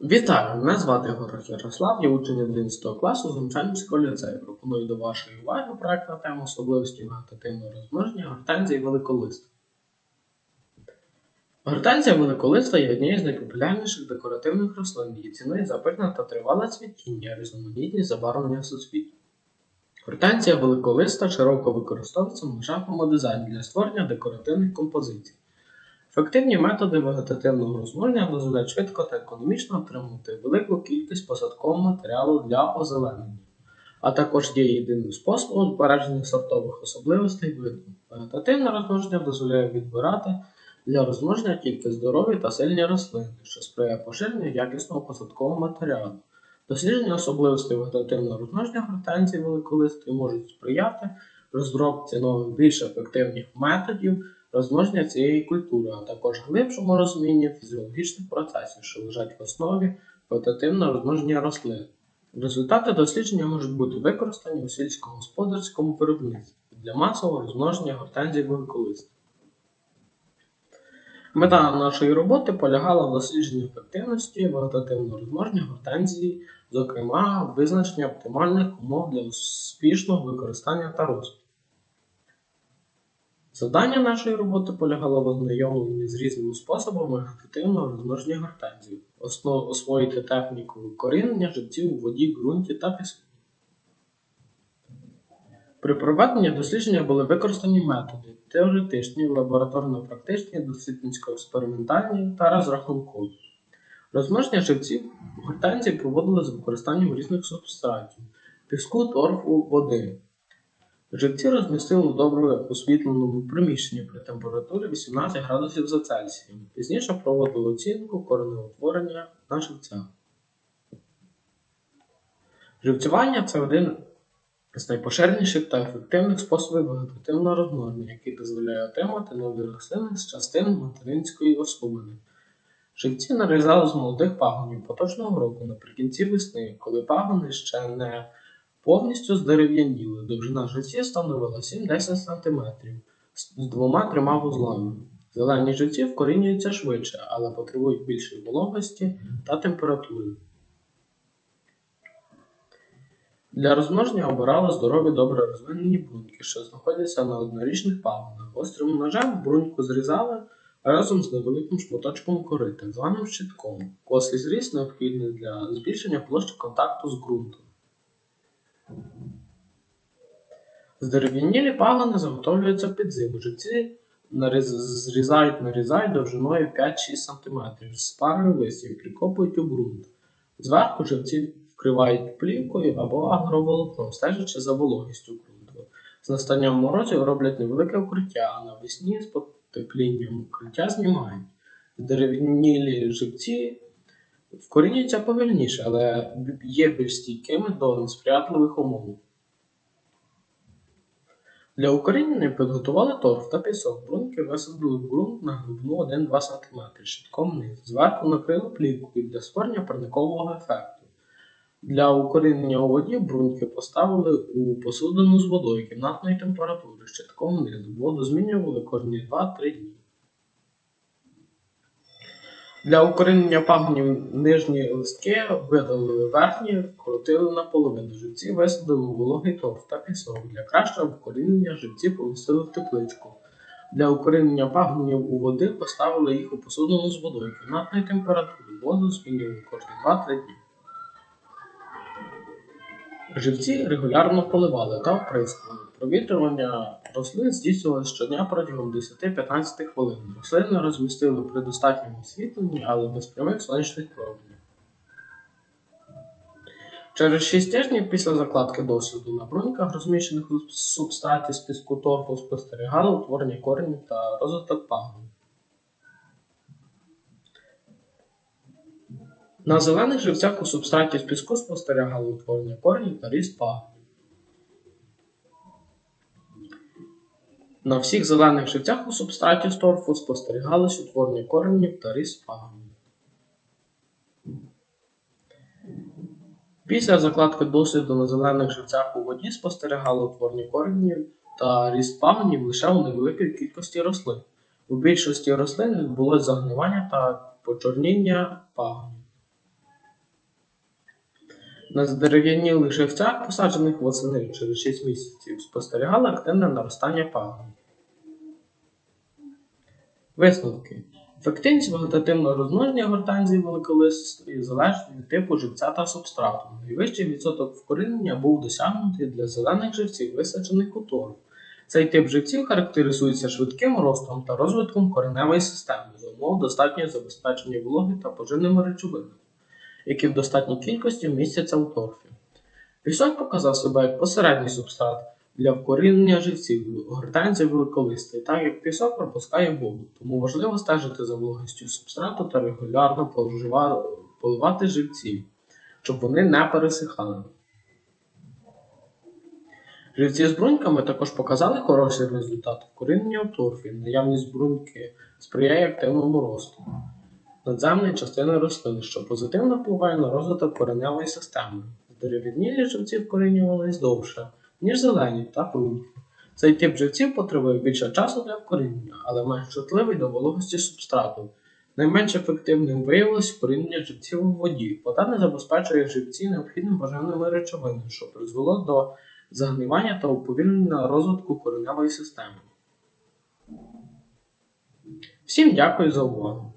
Вітаю! Мене звати Город Ярослав, я учень 11 класу Зумчанівського ліцею. Пропоную до вашої уваги проект на тему особливості вегетативного розмноження гортензії великолиста. Гортензія великолиста є однією з найпопулярніших декоративних рослин. Її цінують за пишне та тривале цвітіння, різноманітність забарвлення суцвіть. Гортензія великолиста широко використовується в ландшафтному дизайні для створення декоративних композицій. Ефективні методи вегетативного розмноження дозволяють швидко та економічно отримувати велику кількість посадкового матеріалу для озеленення, а також є єдиним способом збереження сортових особливостей виду. Вегетативне розмноження дозволяє відбирати для розмноження тільки здорові та сильні рослини, що сприяє поширенню якісного посадкового матеріалу. Дослідження особливостей вегетативного розмноження гортензії великолистої можуть сприяти розробці нових більш ефективних методів розмноження цієї культури, а також глибшому розумінні фізіологічних процесів, що лежать в основі вегетативного розмноження рослин. Результати дослідження можуть бути використані у сільськогосподарському виробництві для масового розмноження гортензій великолистів. Мета нашої роботи полягала в дослідженні ефективності вегетативного розмноження гортензії, зокрема визначення оптимальних умов для успішного використання та росту. Завдання нашої роботи полягало в ознайомленні з різними способами вегетативного розмноження гортензії, основ освоїти техніку корінення живців у воді, ґрунті та піску. При проведенні дослідження були використані методи теоретичні, лабораторно-практичні, дослідницько-експериментальні та розрахункові. Розмноження живців гортензії проводили з використанням різних субстратів піску, торфу, води. Живці розмістили в добре освітленому приміщенні при температурі 18 градусів за Цельсієм. Пізніше проводили оцінку коренеутворення на живцях. Живцювання це один з найпоширеніших та ефективних способів вегетативного розмноження, який дозволяє отримати нові рослини з частин материнської особини. Живці нарізали з молодих пагонів поточного року наприкінці весни, коли пагони ще не повністю здерев'яніли. Довжина живців становила 7-10 см з двома-трьома вузлами. Зелені живці вкорінюються швидше, але потребують більшої вологості та температури. Для розмноження обирали здорові добре розвинені бруньки, що знаходяться на однорічних пагонах. Гострим ножем бруньку зрізали разом з невеликим шматочком кори, так званим щитком. Косий зріз необхідний для збільшення площі контакту з ґрунтом. Здерев'янілі пагони заготовлюються під зиму. Живці зрізають, нарізають довжиною 5-6 см з парою листів, прикопують у ґрунт. Зверху живці вкривають плівкою або агроволокном, стежачи за вологістю ґрунту. З настанням морозів роблять невелике укриття, а навесні з потеплінням укриття знімають. Здерев'янілі живці вкорінюються повільніше, але є більш стійкими до несприятливих умов. Для укорінення підготували торф та пісок. Бруньки висадили в ґрунт на глибину 1-2 см, щитком вниз. Зверху накрили плівкою для створення парникового ефекту. Для укорінення у воді бруньки поставили у посудину з водою кімнатної температури, щитком вниз. Воду змінювали кожні 2-3 дні. Для укорінення пагонів нижні листки видалили верхні, вкрутили наполовину. Живці висадили вологий торф та пісок. Для кращого вкорінення живці помістили в тепличку. Для укорінення пагонів у води поставили їх у посудину з водою кімнатної температури. Воду змінювали кожні 2-3 дні. Живці регулярно поливали та оприскували. Провітрювання рослин здійснювалося щодня протягом 10-15 хвилин. Рослини розмістили при достатньому освітленні, але без прямих сонячних променів. Через 6 тижнів після закладки досвіду на бруньках, розміщених у субстраті з піску торфу, спостерігали утворення коренів та розвиток пагонів. На зелених живцях у субстраті з піску спостерігали утворення коренів та ріст пагонів. На всіх зелених живцях у субстраті з торфу спостерігалось утворення коренів та ріст пагонів. Після закладки досвіду на зелених живцях у воді спостерігали утворення коренів та ріст пагонів лише у невеликій кількості рослин. У більшості рослин відбулось загнивання та почорніння пагонів. На здерев'янілих живцях, посаджених восени через 6 місяців, спостерігали активне наростання пагонів. Висновки. Ефективність вегетативного розмноження гортанзії великолистої залежить від типу живця та субстрату. Найвищий відсоток вкорінення був досягнутий для зелених живців, висаджених у торф. Цей тип живців характеризується швидким ростом та розвитком кореневої системи за умов достатнього забезпечення вологи та поживними речовинами, які в достатній кількості містяться у торфі. Пісок показав себе як посередній субстрат для вкорінення живців гортанзії великолистої, так як пісок пропускає воду, тому важливо стежити за вологістю субстрату та регулярно поливати живці, щоб вони не пересихали. Живці з бруньками також показали хороший результат вкорінення у торфі. Наявність бруньки сприяє активному росту надземної частини рослини, що позитивно впливає на розвиток кореневої системи. Дерев'янілі живці вкорінювались довше, ніж зелені та бруньки. Цей тип живців потребує більше часу для вкорінення, але менш чутливий до вологості субстрату. Найменш ефективним виявилось вкорінення живців у воді. Вода не забезпечує живці необхідними поживними речовинами, що призвело до загнивання та уповільнення розвитку кореневої системи. Всім дякую за увагу!